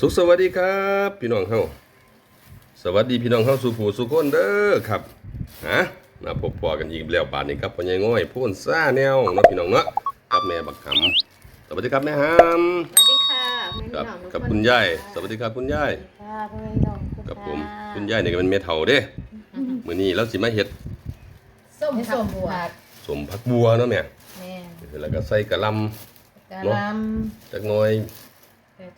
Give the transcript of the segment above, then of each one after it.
สุขสวัสดีครับ พี่น้องเฮาสวัสดีพี่น้องเฮาสุผู้สุคนเด้อครับฮะมาพบปอกันอีกแล้วบาดนี้ครับพ่อใหญ่ง่อยพูนซ่าแนวเนาะพี่น้องเนาะกับแม่บักหำสวัสดีครับแม่หสวัสดีค่ะแม่ำครับน้องทุกกับนคุณยายสวัสดีครับคุณยายค่ะพ่อแม่น้องทุกกับผมะคุณยายนี่ก็เป็นเมเฒ่าเด้มื้อนี้เราสิมาเฮ็ดส้มผักบัวสมผักบัวเนาะแม่แม่แล้วก็ใส่กะหล่ำกะเนาะหล่จักหน่อยำกระเที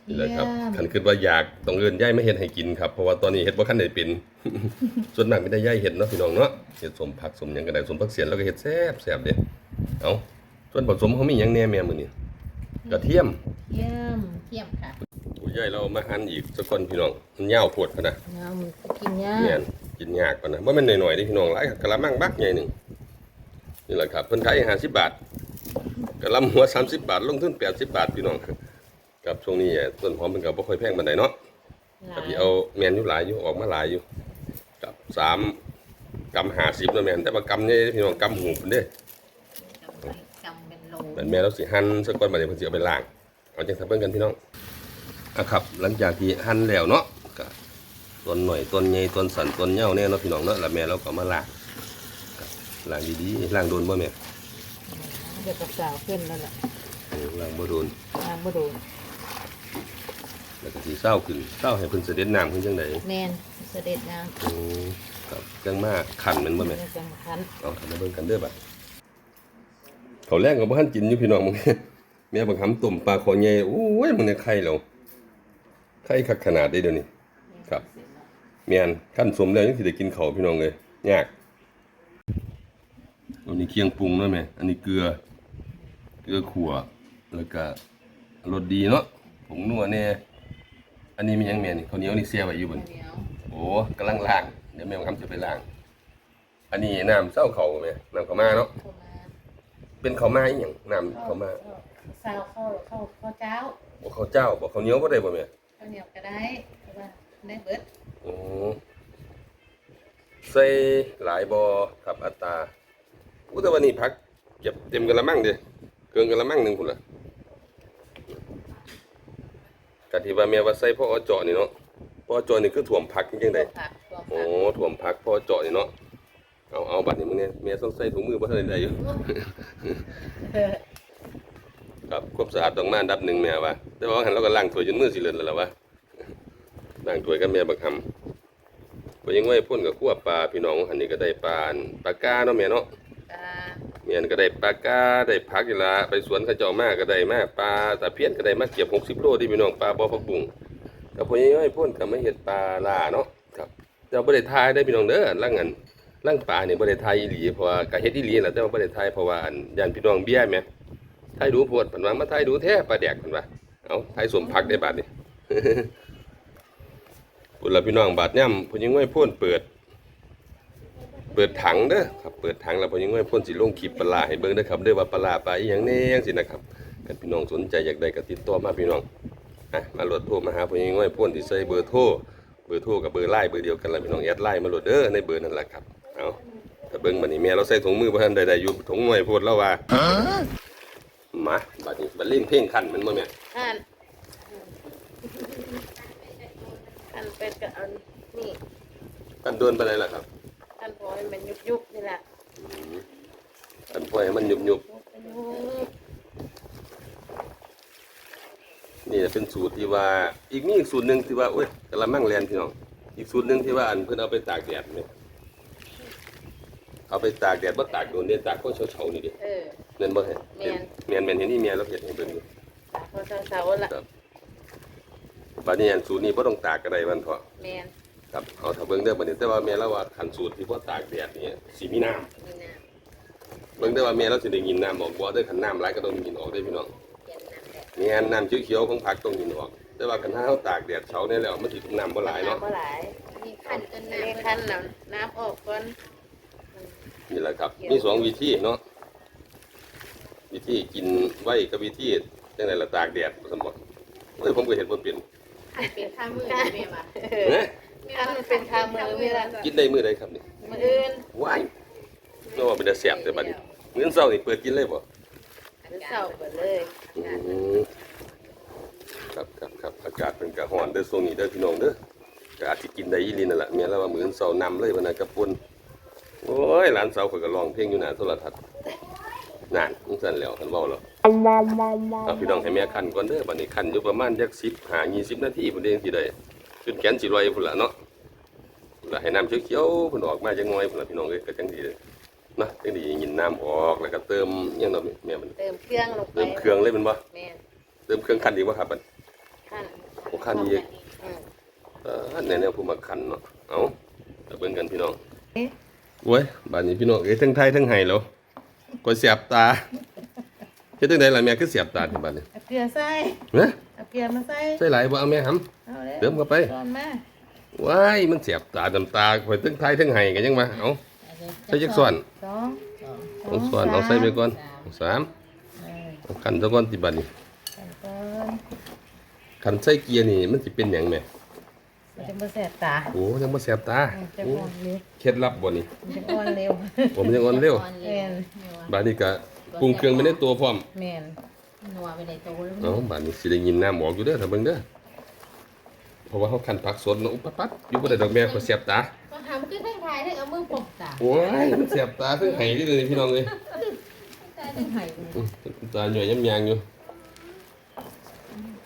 นี่ยแหละครับมคันคิดว่าอยากต้องเอิ้นยายมาเฮ็ดให้กินครับเพราะว่าตอนนี้เฮ็ดบ่คันได้เป็น ส่วนมากมีแต่ยายเฮ็ดเนาะพี่น้องเนาะเฮ็ดสมผักสมหยังก็ได้สมผักเสียนแล้วก็เฮ็ดแซ่บแซ่บเด้เอาส่วนผสมเขามีหยังแหน่แม่มื้อนี้กระเทียมเทียมเทียมค่ะผู้ใหญ่เราเอามาหั่นอีกสักคนพี่น้องมันยาวโพดพุ่นน่ะน้ำมันกินยาแม่นกินยากปานนะบ่แม่นน้อยๆเด้พี่น้องหลายกะละมังบักใหญ่หนึงนี่แหละครับเพิ่นขาย50บาทกะละหัว30บาทลงทุน80บาทพี่น้อง ครับช่วงนี้ต้นหอมมันก็บ่ค่อยแพงปานใดเนาะหลาก็ยที่เอาแมนอยู่หลายอยู่ออกมาหลายอยู่กับสามกำหาสิบแล้วแมนแต่ว่ากำเนี่ยพี่น้องกำหูเพิ่นเด้จำเป็นโลแม่นแม่เราสิหั่นสักก้อนมาเดี๋ยวเพิ่นสิเอาไปล้างเอาจังซั่นเบิ่งกันพี่น้องอะครับ หลังจากที่หั่นแล้วเนาะก็ต้นหน่อยต้นใหญ่ต้นสันต้นเหย้าแน่เนาะพี่น้องเนาะแล้วแม่เราก็เอามาล้างครับล้างดีๆล้างโดนบ่แม่เดี๋ยวกับสาวขึ้นแล้วล่ะเออล้างบ่โดนน้ำบ่โดน แล้วก็สิเศร้าขึ้นเศร้าให้เพิ่นเสด็จน้ำขึ้นจังไดแม่นเสด็จน้อือครับจังมาขันแมันำบ่แม่สำคัญเอาทำมาเบิ่งกันเด้อบัดเขาวแรกก็บ่ทันกินอยู่พี่น้องมึง แม่บักหำต้มปลาคอใหญ่โอ้ยมึงเนี่ยไข่แล้วไข่คักขนาดได้เดี๋ยวนี้ ครับ แม่นขั้นสมแล้วยังสิได้กินข้าวพี่น้องเลยยากอันนี้เคียงปรุงเนาะแม่อันนี้เกลือ เกลือขั่วแล้วก็รสดีเนาะผงนัวแน่ อันนี้มีหยังแม่นี่ข้าวเหนียวนี่เสียไว้อยู่บ่นี่เหนียวโอ้กำลังล้าง เดี๋ยวแม่บังคับจะไปล้าง อันนี้น้ำเศร้าเขาไหมน้ำเขาวมาเนาะเข้ามาเป็นเขาวมาอีหยังน้ำเขาวมาสาวเข้าเข้าข้าวเจ้าบอกเขาวเจ้าบอกเขาวเหนียวบ่ได้บ่แม่ข้าวเหนียวก็ได้เพราะว่าได้เบิดโอ้ใส่หลายบ่ครับอัตราอู้แต่วันนี้พักเก็บเต็มกะละมังเด้เกินกะละมังหนึงพุ่นล่ะ กะที่ว่าแม่ว่าใส่พ่อเจาะนี่เนาะพ่อเจาะนี่คือถ่วมผักจริงๆได้โอ้ถ่วมผักพ่อเจาะนี่เนาะเอาเอาบัดนี้มึงเนี่ยแม่ต้องใส่ถุงมือบ่ทันได้อยู่ครับความสะอาดต้องมาอันดับหนึ่งแม่ว่าแต่ว่าหันเราก็ล้างถ้วยจนมือสิเลือนแล้วล่ะวะล้างถ้วยกับแม่บักคำก็ยังไว้พ่นกับขั้วปลาพี่น้องอันนี้ก็ได้ปลาปลากาเนาะแม่เนาะ แม่นก็ได้ปลากาได้ผักอีละไปสวนเขาเจ้ามาก็ได้มาปลาตะเพียนก็ได้มากเก็บ60โลที่พี่น้องปลาบ่อผักบุ้งก็พอยังไว้พ่นก็ไม่เฮ็ดปลาล่าเนาะครับแต่ว่าบ่ได้ทายได้พี่น้องเด้อล่างอันล่างปลาเนี่ยบ่ได้ทายอีหลีเพราะว่าก็เฮ็ดอีหลีแหละแต่ว่าบ่ได้ทายเพราะว่าอันย่านพี่น้องเบี้ยแหมไทยดูโพดเพิ่นว่ามาไทยดูแท้ปลาแดกเพิ่นว่าเอาไทยสมพักได้บาดนี่พุ่นละพี่น้องบาดย่ำพิ่นยังไว้พ่นเปิด เปิดถังเด้อครับเปิดถังแล้วเพิ่นยังไว้พ่นสิลงคลิปปลาร้าให้เบิ่งเด้อครับเด้อว่าปลาร้าปลาอีหยังแหน่จังซี่นะครับกันพี่น้องสนใจอยากได้ก็ติดต่อมาพี่น้องอะมาโหลดโทรมาหาเพิ่นยังไว้พ่นที่ใส่เบอร์โทรเบอร์โทรกับเบอร์ไลน์เบอร์เดียวกันล่ะพี่น้องแอดไลน์มาโหลดเด้อในเบอร์นั่นแหละครับเอาถ้าเบิ่งบัดนี้แม่เราใส่ถุงมือบ่ทันได้ได้อยู่ถุงน้อยโพดแล้วว่ามาบัดนี้บัดเล่นเพลงคันมันบ่แม่นอันอันเป็ดกับอันนี่กันโดนไปเลยล่ะครับ อันพอยมันยุบยุบๆนี่แหละอันปล่อยให้มันยุบยุบๆนี่เป็นสูตรที่ว่า อีกมีอีกสูตรหนึงที่ว่าโอ้ยกะละมังแลนพี่น้องอีกสูตรหนึงที่ว่าอันเพิ่นเอาไปตากแดดแม่เอาไปตากแดดบ่ตากโดนเด้ตากก็เฉาๆนี่เด้เออนั่นบ่เห็นแม่นแม่นแม่นเห็นนี่แม่เราเฮ็ดให้เบิ่งอยู่ตากพอเสาๆละครับบัดนี้อันสูตรนี้บ่ต้องตากก็ได้มันเถาะแมน ครับเอาถ้าเบิ่งเด้อบัดนี้แต่ว่าแม่เราว่าคันสูตรที่บ่ตากแดดนี่สิมีน้ำนี่นะเบิ่งได้อว่าแม่เราสิได้ยินน้ำออกบ่ได้อคันน้ำหลายก็ต้องยินออกได้อพี่น้องเปลี่ยนน้ำแดดแม่นน้ำเขียวๆของผักต้องยินออก แต่ว่าคันถ้าเฮาตากแดดเช้านี่แล้วมันสิน้ำบ่หลายเนาะ น้ำบ่หลายมีขั้นจนนี่น้ำขั้นน้ำน้ำออกก่อนนี่แหละครับมีสองวิธีเนาะวิธีกินไว้กับวิธีจังได๋ล่ะตากแดดซั่นบ่เอ้ยผมก็เห็นบ่เป็นเป็นข้ามือแม่มาเอ อเอ๊ะขั้นมันเป็นทางมือเวลากินได้มื้อใดครับนี่มืออื่นว้ายก็ว่าเป็นตาแซ่บแต่บัดนี้มื้อเช้านี่เปิดกินเลยบ่หรือเสาร์ไปเลย อืมครับครับครับอากาศเป็นกะร้อนเด้อช่วงนี้เด้อพี่น้องเด้อก็อาจสิกินได้อีหลีนั่นแหละแม่แล้วว่ามื้ออนเช้านำเลยวันนั้นกับปุ่นโอ้ยหลานสาวข่อยก็ร้องเพลงอยู่หน้าโทรทัศน์นั่นจังซั่นแล้วคันเว้าแล้ว เอาพี่น้องให้แม่คันก่อนเด้อบัดนี้คันอยู่ประมาณจัก10 5 20นาทีพุ่นเด้สิได้ จนแขนสิลอยพุ่นล่ะเนาะแล้วให้น้ำเขียวๆเพิ่นออกมาจังน้อยพุ่นล่ะพี่น้องเอ้ยก็จังดีเลยนะจังดียินน้ำออกแล้วก็เติมอิหยังเนาะแม่มันเติมเครื่องลงไปเติมเครื่องเลยแมันบ่แม่นเติมเครื่องคันดีบ่ครับบัดขั้นโอ้คันอีกอืมเออในแนวผู้มาคันเนาะเอาไปเบิ่งกันพี่น้องโอ้ยบ้านนี้พี่น้องเอ้ยทั้งไทยทั้งไห้แล้วก็เสียบตาเฮ็ดจังได๋ล่ะแม่คือเสียบตาที่บ้านนี้เอาเกลือใส่เนะ เอาเกลือมาใส่ใส่หลายบ่เอาแม่หำเอาเลยเติมเข้าไปตอนมาว้ายมันเสียบตาดำตาข่อยทั้งไทยทั้งไห้กันยังมาเอาใส่จักส่วนสองเอาส่วนเอาใส่ไปก่อนสามเออเอาคันซะก่อนที่บ้านนี้ใส่ก่อนคันใส่เกียร์นี่มันสิเป็นหยังแม่มันจะมาแสบตาโอ้ยังบ่เสียบตามันจะโอ้อ่อนเร็วเคล็ดลับบ่นี่มันจะอ่อนเร็วผมยังอ่อนเร็วแม่นบ้านนี้ก็ปรุงเครื่องไปในตัวพร้อมแม่น นัวไปในโต๊ะแล้วเอ้าบ้านนี้สิได้ยินน้ำหมอกอยู่เด้อถ้าเบิ่งเด้อเพราะว่าเขาคันผักสดเนาะอุ๊บปั๊บปั๊บอยู่บ่ได้ดอกแม่เขาเสียบตาก็ทำขึ้นทั้งทายทั้งเอามือปกตาโอ้ยมันเสียบตาเพิ่งไห้ที่เลยพี่น้องเอ้ยตาทั้งไห้อื้อตาหน่วยย้ำยางอยู่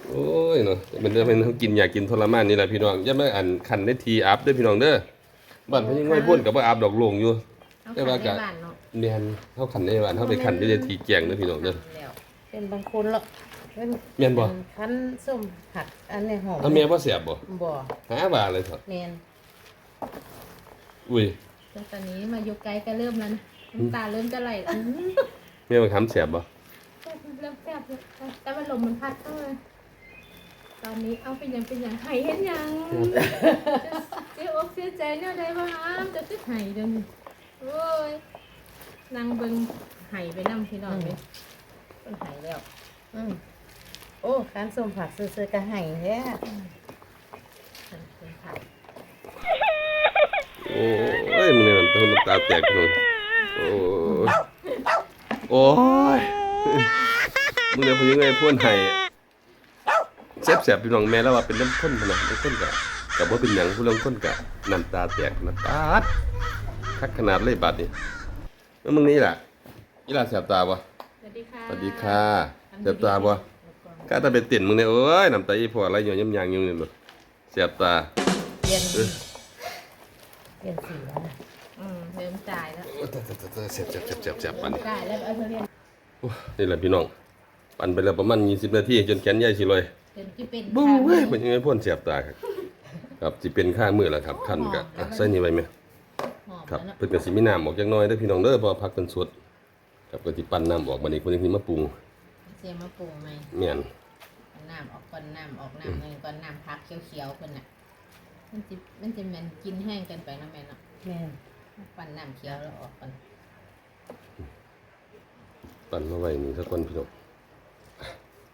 โอ้ยเนาะมันจะเป็นเขากินอยากกินทรมานนี่แหละพี่น้องอย่ามาอันคันได้ทีอัพเด้อพี่น้องเด้อบ้านเพิ่นยังไม่พ่นกับว่าอัพดอกโลงอยู่เอาขันในบ้านเนาะแม่นเฮาคันได้บ้านเฮาไปคันอยู่ในทีแจงเด้อพี่น้องเด้อแล้ว เป็นบางคนหรอกเป็นแม่นบ่ คั้นส้มผัดอันนี้หอมถ้าแม่บ่เสียบบ่บ่หาว่าเลยเถอะแม่นอุ้ยแล้วตอนนี้มายกไกด์ก็เริ่มแล้วนะน้ำตาเริ่มจะไหลแล้วแม่มันคำเสียบบ่เริ่มแซ่บแล้วแต่ว่าลมมันพัดเข้ามาตอนนี้เอาเป็นยังเป็นยังไห้เห็นยังเสียอกเสียใจเนี่ยได้บ้างจะตึกไห้เดี๋ยวนี้โอ้ยนางเบิ่งไห้ไปนั่งพี่น้องเล ยเป็นไห้แล้ว อืมโอ้คั้นส้มผัดซื้อๆก็ให้แท้เป็นเป็นไห้โอ้ยมึงเนี่ยมันเป็นน้ำตาแตกพี่น้องโอ้ยโอ้ยมึงเนี่ยผมยังไงพ่นไห้เสียบเสียบพี่น้องแม่แล้วว่าเป็นน้ำข้นพะนะน้ำข้นกะกับว่าเป็นหยังผู้เรื่องข้นกะน้ำตาแตกน้ำตาดคักขนาดเลยบาดนี่แล้วมึงนี่ล่ะยี่ล่ะเสียบตาบ่สวัส ดีค่ะสวัสดีค่ะเสียบตาบ่กล้าตาเป็นติ่นมึงเนี่ยโอ้ยน้ำตาอีพออะไรอยู่ย่ำยางอยู่นี่บ่เสียบตาเปลี่ยนเออเปลี่ยนสีแล้วนะอืมเริ่มจ่ายแล้วโอ้ยตายตายตายเสียบเสียบเสียบเสียบเสียบปันนี่จ่ายแล้วเอาเธอเรียนโอ้ยนี่แหละพี่น้อง ปั่นไปแล้วประมาณ20นาทีจนแขนใหญ่สิเลยจนที่เป็นบู้ค่ะเว้ยมันยังไงพ่นเสียบตาครับครับสิเป็นค่ามือแล้วครับคันกะอะใส่นี่ไว้ไหมหอมครับแล้วเนาะเพิ่นก็สิมีน้ำออกจักหน่อยเด้อพี่น้องเด้อเพอพักเพิ่นสด ครับก็สิปั่นน้ำออกบัดนี้เพิ่นสิมาปรุงเสียมาปรุงไหมแม่นเอาน้ำออกก่อนน้ำออกน้ำหนึ่งก่อนน้ำพักเขียวๆเพิ่นน่ะ มันจะมันจะแมันกินแห้งเกันไปเนาะแม่เนาะแม่นปั่นน้ำเขียวแล้วออกก่อนปั่นมาไว้นี่สักคนพี่น้อง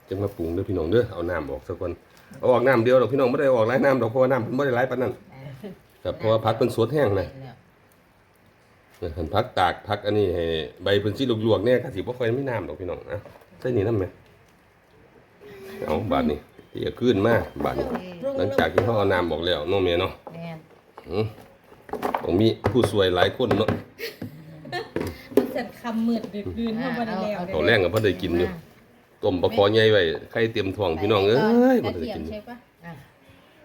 จังมาปรุงเด้อพี่น้องเด้อเอาน้ำออกสักคนเอาออกน้ำเดียวดอกพี่น้องบ่ได้ออกหลายน้ำดอกเพราะว่าน้ำเพิ่นบ่ได้หลายปานนั้นได้ครับเพราะว่าพักเพิ่นสดแห้งนะแล้ว คันพักตากพักอันนี้ให้ใบเพิ่นสิลวกๆเนี่ยก็สิบ่ค่อยมีน้ำดอกพี่น้องนะใส่นี่นำแม่เอาบาดนี้ที่จะขึ้นมาบาดนี้ หลังจากที่เขาเอาน้ำบอกแล้วเน้องเมียเนาะแม่นอืมต้องมีผู้สวยหลายคนเนาะมันเสร็จคำมืดดึกดื่นเข้ามาได้แล้วเอาแรงกับพ่อได้กินอยู่ต้มปลาคอใหญ่ไว้ไข่เตรียมท้องพี่น้องเอ้ยกบ่ระได้เทียมกิน ใช่ปะอะ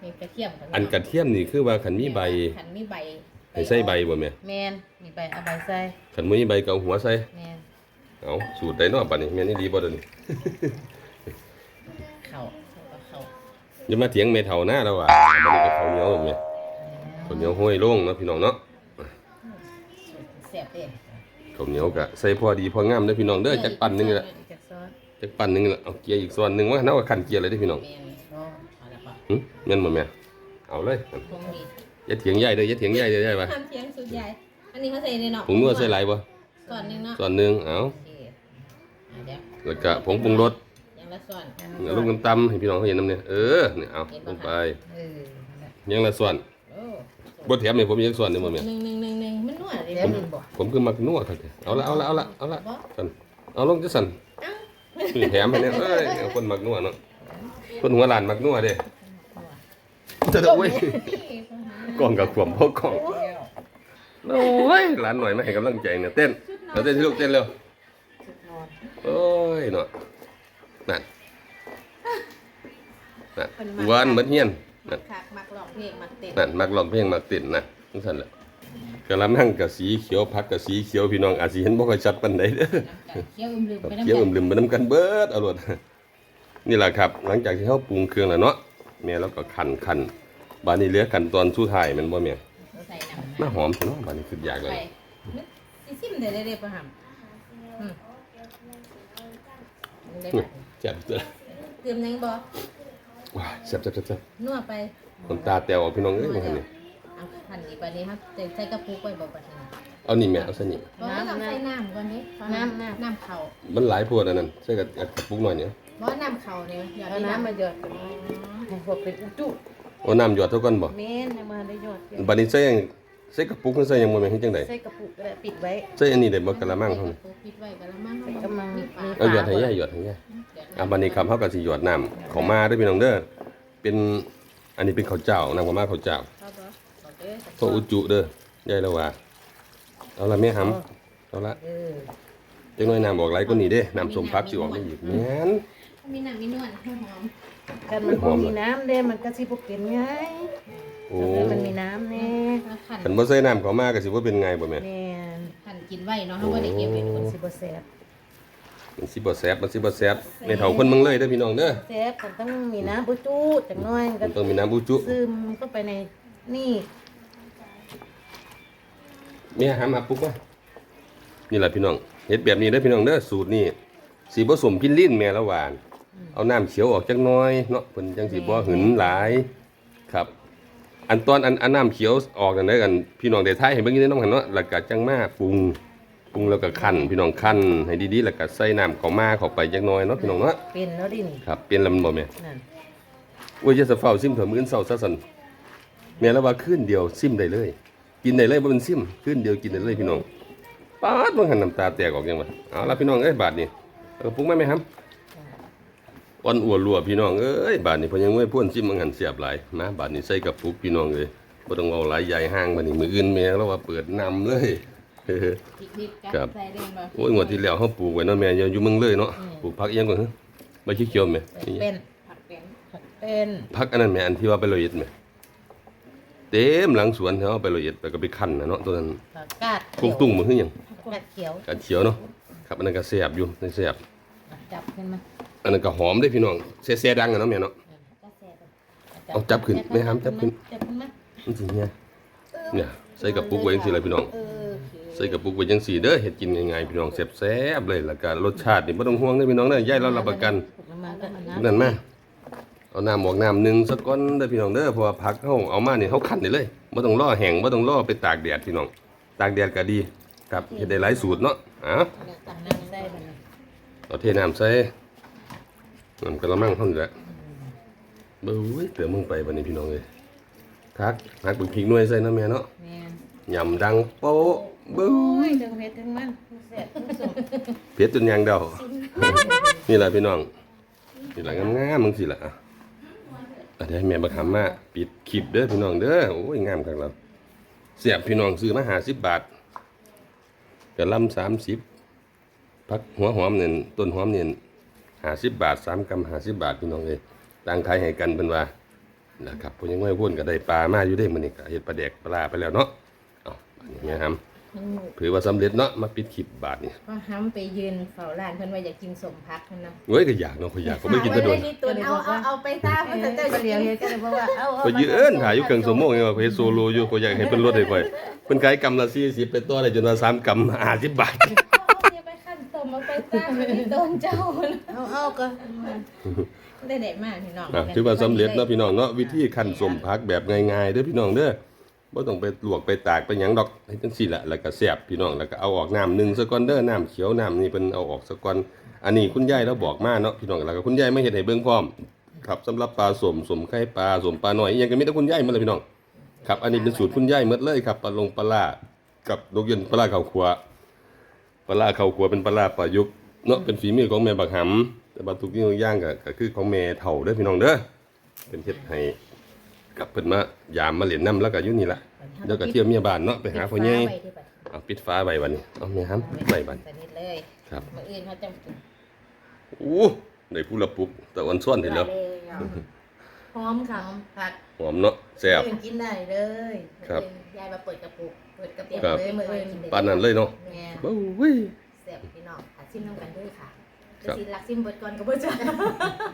มีกระเทียมบอันกระเทียมนี่คือว่าขันมีใบขันมีใบ ให้ใส่ใบบ่แม่แม่นมีใบเอาใบใส่ขันบ่มีใบก็เอาหัวใส่แม่นเอาสูตรใดเนาะบัดนี้แม่นอี่ดีบ่เด้อนี่เข่าแล้วก็เข่าอย่ามาเถียงแม่เฒ่าหน้าแล้วว่าบัดนี้ก็ข้าวเหนียวแม่ข้าวเหนียวห้อยลงเนาะพี่น้องเนาะเสียบเด้ข้าวเหนียวก็ใส่พอดีพองามเด้อพี่น้องเด้อจักปั่นหนึงนี่แหละจักซอสจักปั่นหนึงนี่แหละเอาเกียร์อีกส่วนหนึงว่าเนาะขันเกียร์เลยเด้อพี่น้องแม่นอ๋อเอาละปะหึแม่นบ่แม่เอาเลย คงมีอ ย่าเถียงใหญ่เด้ออย่าเถียงใหญ่เด้อใหญ่ว่าทำเทียงสุดใหญ่ อันนี้เขาใส่ในเนาะผงนัวใส่หลายบ่ส่วนหนึ่งเนาะส่วนหนึ่งเอาโอเคอะเดี๋ยวแล้วก็ผงปรุงรสยังละส่วน เอาลูกน้ำตำให้พี่น้องเขาเห็นน้ำเนี่ยเออเนี่ยเอาลงไปเออนั่นแหละยังละส่วนโอ้บ่แถมเนี่ยผมยังส่วนหนึงบ่แม่นหนึ่งหนึ่งหนึ่งหนึ่งมันนวดเลยเดี๋ยวบ่ลืมบอกผมคือมักนัวครับเอาละเอาละเอาละเอาละบ่สั่นเอาลงจะสั่นคือแถมให้เนี่ยเอ้ยเอาคนมักนัวเนาะคนหัวหลานมักนัวเด้ จะโอ้ยกล้องกับขวมพ่อกล้องโอ้ยหลานหน่อยมาให้กำลังใจเนี่ยเต้นเราเต้นที่ลูกเต้นเร็วชุดนอนโอ้ยเนาะนั่นนั่นหวานเหมือนเฮียนนั่นคักมักร้องเพลงมักเต้นนั่นมักร้องเพลงมักเต้นนะทั้งนั้นแหละกะละมังกับสีเขียวพักกับสีเขียวพี่น้องอาจสิเห็นบ่ค่อยชัดปานใดเด้อเคี้ยวอึมลืมครับไปน้ำเคี้ยวกันอึมลืมไปน้ำกันเบิดเอารมณ์นี่แหละครับ หลังจากที่เขาปรุงเครื่องแล้วเนาะแม่แล้วก็คั่นคั่น บานนี้เหลือขั้นตอนสุดท้ายแมันบ่แม่ใส่น้ำน่าหอมจังเนาะบานนี้คืออยากเลไปยสิซิมได้เลยเด้อป่ะหำอืมได้ปะแซ่บจ้ะเติมยังบ่ว้าแซ่บแซ่บแซ่บแซ่บนัวไป น้ำตาแตวออกพี่น้องเอ้ยว่าหั่นนี่เอาหั่นอีกบัดนี้ครับใส่กระปุกไว้บ่บัดนี้เอานี่แม่เอาซะนี่บ่ต้องใส่น้ำก่อนนี้น้ำน้ำ น้ำเข่ามันหลายโพวดอันนั้นใส่กับกระปุกหน่อยเนี่ยบ่น้ำเข่าเนี่ยอย่าเอาได้น้ำน้ำมาหยอดกันให้พวกเป็นอุจุ เอาน้ำหยอดเท่ากันบ่เมนให้มาได้หยอดกันบานนี้ใส่หยังใส่กระปุกหรือใส่หยังบ่แม่นเฮ็ดจังได๋ใส่กระปุกก็ได้ปิดไว้ ใส่อันนี้ได้บ่กะละมังเฮานี่ปิดไว้กะละมังใส่กะละมังมีฝาเอาหยอดให้ยายหยอดให้ยายอะบานนี้ครับเฮาก็สิหยอดน้ำเข้ามาเด้อพี่น้องเด้อเป็นอันนี้เป็นข้าวเจ้าน้ำข้าวมาข้าวเจ้าเอาบ่เอาเด้อพวกอุจุเด้อยายละว่าเอาละแม่หำเอาละเออจังน้อยน้ำบอกไหลก็นี่เด้น้ำสมพักสิออกได้อีกแม่นมีน้ำมีนวลหอม กันมันบ่มีน้ำเด้มันก็สิบ่เป็นไงโอ้แต่มันมีน้ำแน่แล้วขันคันบ่ใส่น้ำเข้ามาก็สิบ่เป็นไงบ่แม่แม่นขันกินไว้เนาะเฮาบ่ได้เก็บไว้คนสิบ่แซ่บมันสิบ่แซ่บมันสิบ่แซ่บในเฒ่าคนเมืองเลยเด้อพี่น้องเด้อแซ่บมันต้องมีน้ำอุจุจังน้อยมันมัก็นต้องมีน้ำอุจุซึมเข้าไปในนี่แม่หามาปุ๊บว่านี่แหละพี่น้องเฮ็ดแบบนี้เด้อพี่น้องเด้อสูตรนี้สิบ่สมกินลิ้นแม่ละหวาน เอาน้ำเขียวออกจักหน้อยเนาะเพิ่นจังสิบ่หึนหลายครับ อันตอนอันอันน้ำเขียวออกนั่นเด้อกันพี่น้องได้ทายให้เบิ่งนิดน้องหันเนาะแล้วก็จังมาปรุงปรุงแล้วก็คั่นพี่น้องคั่นให้ดีๆแล้วก็ใส่น้ำเข้ามาเข้าไปจักหน้อยเนาะพี่น้องเนาะเป็นแล้วดินี่ครับเป็นลำบ่แม่นั่นโอ้ยจะสะเฝ้าซิมเถอะมื้ออนเช้าซะสั่นแม่ละว่าคืนเดียวซิมได้เลย กินได้เลยบ่เป็นซิมคืนเดียวกินได้เลยพี่น้องปาดบ่หันน้ำตาแตกออกยังวะเอาล่ะพี่น้องเอ้ยบาดนี้เออปรุงไหมไหมครับ อ่อนอัวรัวพี่น้องเอ้ยบาดนี้เพิ่นยังไม่พ่นซิมมันหันเสียบหลายมาบาดนี้ใส่กระปุกพี่น้องเอ้ยบ่ต้องเอาหลายใหญ่ห้างบัดนี้มื้ออื่นแม่แล้วว่าเปิดนำเลยเออพริกดิบกัครับใส่เด้งบ่โอ้ยงวดที่แล้วเฮาปลูกไว้เนาะแม่อยู่เมืองเลยเนาะปลูกผักอีหยังก่อนฮะใบเขียวๆแม่นี่เป็นผักเป็นเป็นพักอันนั้นแหม่อันที่ว่าไปโรยเอ็ดไหมเต็มหลังสวนเขาเอาไปโรยเอ็ดไปก็ไปคั้นนะเนาะตัวนั้นผักกาดกุ้งตุ้งมือคือหยังกาดเขียวกาดเขียวเนาะครับอันนั้นก็แซ่บอยู่แซ่บจับขึ้นมา อันนั้นก็หอมได้พี่น้องแซ่ๆดังอะเนาะแม่เนาะ เอาจับขึ้นไม่ห้ามจับขึ้น จับขึ้นมามันสิเนี่ยเนี่ยใส่กระปุกไว้จังซี่เลยพี่น้อง เออใส่กระปุกไว้จังซี่เด้อเฮ็ดกินง่ายๆพี่น้องแซ่บๆเลยแล้วก็รสชาตินี่บ่ต้องห่วงเด้อพี่น้องเด้อยายเรารับประกัน น้ำมันก็น้นั่นมาเอาน้ำออกน้ำหนึ่งสักก้อนเด้อพี่น้องเด้อเพราะว่าผักเฮาเอามาเนี่ยเฮาคั่นได้เลยบ่ต้องรอแห้งบ่ต้องรอไปตากแดดพี่น้อง ตากแดดก็ดีครับเฮ็ดได้หลายสูตรเนาะอะำเนี่ยตักน้ำใส่ไปเลยเอาเทน้ำใส่ น้ำกระมังเท่านี้แหละเบ้ยเตือมึงไปบันนี้พี่น้องเลยทักทักบึกพริกหน่วยใส่น้ำแม่เนาะแม่นยำดังโป๊ะเบ้โอ้ยยจังเผ็ดจังมันแซ่บทั้งสองเผ็ดจนยางเดานี่แหละพี่น้อง นี่แหละงามๆมึงสิล่ะอะอะเดี๋ยวให้แม่บักหำมาปิดคลิปเด้อพี่น้องเด้อโอ้ยงามคักแล้วเสียบพี่น้องซื้อมาหาสิบบาทกระลำสามสิบพักหัวหอมเนี่ยต้นหอมเนี่ย ห้าสิบบาทสามกำห้าสิบบาทพี่น้องเลยต่างขายให้กันเป็นว่านะครับผมยังไม่พูดก็ได้ปลามาอยู่ได้มันนี่ก็เห็ดปลาแดกปลาไปแล้วเนาะเอาอันนี้แม่ครับถือว่าสำเร็จเนาะมาปิดคลิปบาทนี่พอห้ำไปยืนเฝ้าร้านเพิ่นว่าอยากกินสมพักนั่นนะเว้ยก็อยากเนาะก็อยากก็ไม่กินแตะโดนเอาไว้ในตุนเอาเอาเอาไปตามเอมันอจะเจ้าก็จะเดีกิยวนเฮ็ดก็เลยบอกว่าเอาเอาก็ยืนถ่ายอยู่เครื่องสมองยังว่าเฮ็ดโซโลอยู่ก็อยากให้เป็นรถให้ค่อยเพิ่นขายกำละ40เป็นตัวได้จนว่า3กำ50บาทอย่าไปขั้น สมเอาไปตามมันเจ้าเอาเอาก็ได้เด็ดมากพี่น้องอะถือว่าสำเร็จเนาะพี่น้องเนาะวิธีคั่นสมพักแบบง่ายๆเด้อพี่น้องเด้อบ่ต้องไปลวกไปตากไปหยังดอกให้จังซี่แหละแล้วก็แซ่บพี่น้องแล้วก็เอาออกน้ำหนึ่งซะก่อนเด้อน้ำเขียวน้ำนี่เพิ่นเอาออกซะก่อนอันนี้คุณยายเราบอกมาเนาะพี่น้องแล้วก็คุณยายไม่เฮ็ดให้เบิ่งพร้อมครับสำหรับปลาสมสมไข่ปลาสมปลาหน้อยอิหยังก็มีแต่คุณยายหมดเลยพี่น้องครับอันนี้เป็นสูตรคุณยายหมดเลยครับปลาลงปลาล่ากับนกย็นปลาล่าข้าวคั่ว ปลาล่าข้าวคั่วเป็นปลาล่าประยุกต์เนาะเป็นฝีมือของแม่บักหแต่บางทุกอย่างอย่างก็ก็คือของแม่เฒ่าเด้อพี่น้องเด้อเป็นเฮ็ดให้กับเพิ่นมายามมาเล่นน้ำแล้วก็อยู่นี่ล่ะเดี๋ยวก็เที่ยวเมียบ้านเนาะไปหาพ่อใหญ่ปิดฟ้าไว้ที่บัดเอาปิดฟ้าไว้บัดนี้เอาแม่ห้ามปิดไว้บัดสนิทเลยครับมื้ออื่นเขาจะกินอู้ได้ผู้ละปุกแต่วันซ้อนเห็นแล้วพร้อมค่ะหอมผักหอมเนาะแซ่บมื้ออื่นกินได้เลย ครับมื้ออื่นยายมาเปิดกระปุก เปิดกระปุกครับเลยมื้ออื่นกิได้ปานนั้นเลยเนาะแม่เบ้าเว้ย แซ่บพี่น้องอาชิมน้ำกันด้วยค่ะครับจะสิรักซิมเบิดก่อนก็บ่จ้า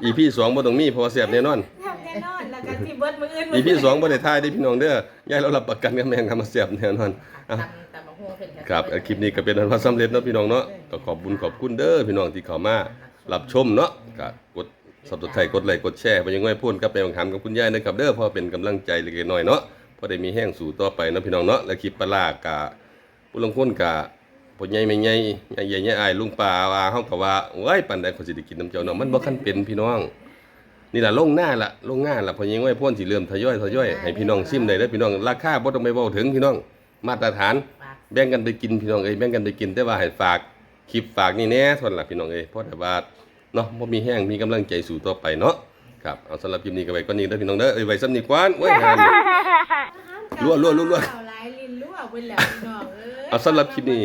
อีพี่สองบ่ต้องมีเพอแซ่บแน่นอนทำแน่นอนแล้วก็ที่เบิดมืออื่นอีพี่สองบ่ได้ทายเด้อพี่น้องเด้อยายเรารับประกันกับแม่งทำมาแซ่บแน่นอนตำตำบักหุ่งเพิ่นก็ครับคลิปนี้ก็เป็นอันว่าสำเร็จเนาะพี่น้องเนาะก็ขอบบุญขอบคุณเด้อพี่น้องที่เข้ามารับชมเนาะก็กด Subscribe กดไลค์กดแชร์ไปยังไงพูดกับแม่บังคับกับคุณยายนะครับเด้อเพราะเป็นกำลังใจเล็กๆน้อยๆเนาะ พอได้มีแห้งสู่ต่อไปนะพี่น้องเนาะและคลิปปลากะผู้ลงทุนกะพ่อใหญ่แม่ใหญ่ใหญ่ใหญ่ใหญ่อายลุงป่าว่าเฮาก็ว่าโอ้ยปานใดเขาสิได้กินน้ำเจ้าเนาะมันบ่คันเป็นพี่น้อง นี่ล่ะลงหน้าละลงหน้าละพอยังไว้พ่นสิเริ่มทยอยทยอยให้พี่น้องชิมได้เด้อพี่น้องราคาบ่ต้องไปเว้าถึงพี่น้องมาตรฐาน แบ่งกันไปกินพี่น้องเอ้ยแบ่งกันไปกินแต่ว่าให้ฝากคลิปฝากนี่แน่ทนล่ะพี่น้องเอ้ยเพราะแต่ว่าเนาะบ่มีแห้งมีกำลังใจสู่ต่อไปเนาะครับเอาสำหรับคลิปนี้ก็ไว้ก่อนนี้เด้อพี่น้องเด้อเอ้ยไว้ซ้ำนี้กวานโอ้ย รั่วรั่วรั่วรั่ว เอาหลายลิ้นรั่วเบิ่นแล้วพี่น้องเอ้ยเอาสำหรับคลิปนี้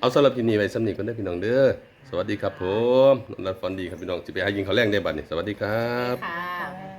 เอาสำหรับคลิปนี้ไว้ซ้ำนี้ก่อนเด้อพี่น้องเด้อ สวัสดีครับผมนนท์รัตน์ฟอนดีครับพี่น้องสิไปหายิงเขาวแรงได้บัดนี้ สวัสดีครับ ค่ะค่ะ